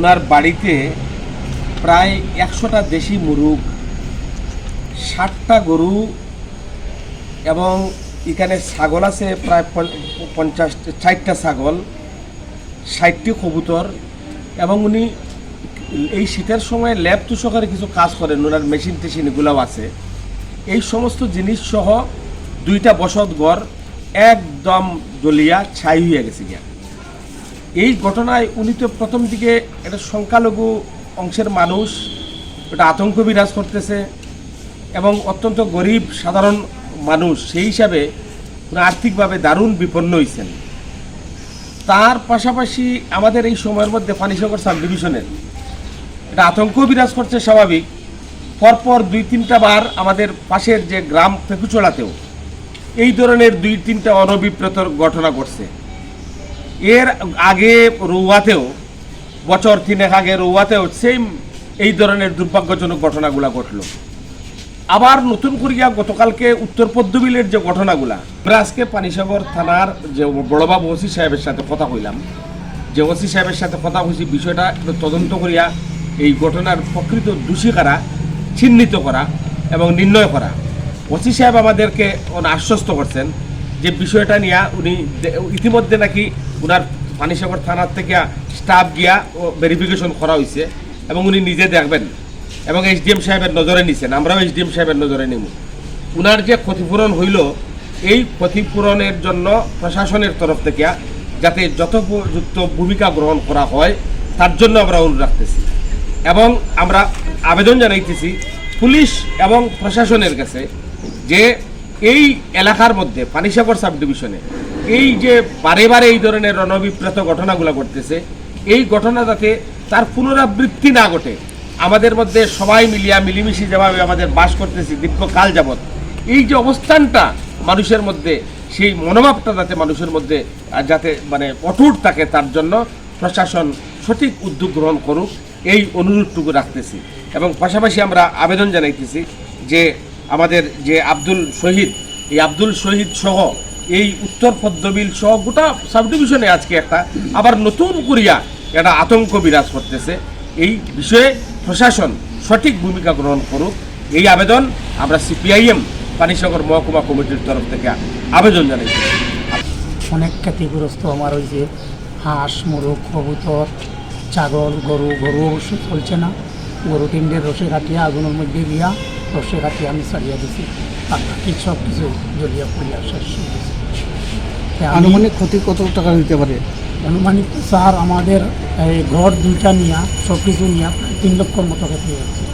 ওনার বাড়িতে প্রায় একশোটা দেশি মুরগ ষাটটা গরু এবং এখানে ছাগল আছে প্রায় পঞ্চ- পঞ্চাশ ষাটটা ছাগল, ষাটটি কবুতর এবং উনি এই শীতের সময় ল্যাব তুষকারে কিছু কাজ করেন ওনার মেশিন টেশিন এগুলোও আছে। এই সমস্ত জিনিস সহ দুইটা বসত ঘর একদম জলিয়া ছাই হয়ে গেছে গিয়া। এই ঘটনায় উনি তো প্রথম দিকে একটা সংখ্যালঘু অংশের মানুষ এটা আতঙ্ক বিরাজ করতেছে এবং অত্যন্ত গরিব, সাধারণ মানুষ। সেই হিসাবে উনি আর্থিকভাবে দারুণ বিপন্ন হয়েছেন তার পাশাপাশি আমাদের এই সময়ের মধ্যে পানিসাগর সাব ডিভিশনের এটা আতঙ্ক বিরাজ করছে স্বাভাবিক। পরপর দুই তিনটা বার আমাদের পাশের যে গ্রাম পেকুচড়াতেও এই ধরনের দুই তিনটা অনভিপ্রেতর ঘটনা ঘটছে। এর আগে রৌয়াতেও, বছর তিনেক আগে রৌয়াতেও সেম এই ধরনের দুর্ভাগ্যজনক ঘটনাগুলা ঘটল। আবার নতুন করিয়া গতকালকে উত্তর পদ্মবিলের যে ঘটনাগুলা, আমরা আজকে পানিসাগর থানার যে বড়বাবু ওসি সাহেবের সাথে কথা কইলাম। যে ওসি সাহেবের সাথে কথা কইছি, বিষয়টা তদন্ত করিয়া এই ঘটনার প্রকৃত দোষী কারা চিহ্নিত করা এবং নির্ণয় করা। ওসি সাহেব আমাদেরকে আশ্বস্ত করছেন যে বিষয়টা নিয়ে উনি ইতিমধ্যে নাকি উনার পানিসাগর থানার থেকে স্টাফ গিয়া ও ভেরিফিকেশন করা হয়েছে এবং উনি নিজে দেখবেন এবং এইচডিএম সাহেবের নজরে নিছেন। আমরাও এইচডিএম সাহেবের নজরে নিব উনার যে ক্ষতিপূরণ হইল, এই ক্ষতিপূরণের জন্য প্রশাসনের তরফ থেকে যাতে যথোপযুক্ত ভূমিকা গ্রহণ করা হয়, তার জন্য আমরা অনুরোধ রাখতেছি। এবং আমরা আবেদন জানাইতেছি পুলিশ এবং প্রশাসনের কাছে যে এই এলাকার মধ্যে, পানিসাগর সাব ডিভিশনে এই যে বারে বারে এই ধরনের রণবিপ্রেত ঘটনাগুলো ঘটতেছে, এই ঘটনা যাতে তার পুনরাবৃত্তি না ঘটে, আমাদের মধ্যে সবাই মিলিয়া, মিলিমিশি যেভাবে আমাদের বাস করতেছি দীর্ঘকাল যাবৎ, এই যে অবস্থানটা মানুষের মধ্যে, সেই মনোভাবটা যাতে মানুষের মধ্যে যাতে মানে অটুট থাকে তার জন্য প্রশাসন সঠিক উদ্যোগ গ্রহণ করুক, এই অনুরোধটুকু রাখতেছি। এবং পাশাপাশি আমরা আবেদন জানাইতেছি যে আমাদের যে আব্দুল শহীদ, এই আব্দুল শহীদ সহ এই উত্তর পদ্মবিল সহ গোটা সাব ডিভিশনে আজকে একটা আবার নতুন করিয়া একটা আতঙ্ক বিরাজ করতেছে। এই বিষয়ে প্রশাসন সঠিক ভূমিকা গ্রহণ করুক। এই আবেদন আমরা সিপিআইএম, পানিসাগর মহকুমা কমিটির তরফ থেকে আবেদন জানাইছি অনেক ক্ষতিগ্রস্ত আমার ওই যে হাঁস, মোরগ, কবুতর, ছাগল, গরু গরু অবশ্য চলছে না। গরু তিনটে রসে কাটিয়া আগুনের মধ্যে গিয়া রসে কাটিয়ে আমি ছাড়িয়ে দিছি। আর বাকি সব কিছু জলিয়া পড়িয়া শেষ হয়ে গেছে। আনুমানিক ক্ষতি কত টাকা দিতে পারে? আনুমানিক স্যার আমাদের এই ঘর দুইটা নিয়া সব কিছু নিয়া প্রায় তিন লক্ষর মতো ক্ষতি হয়েছে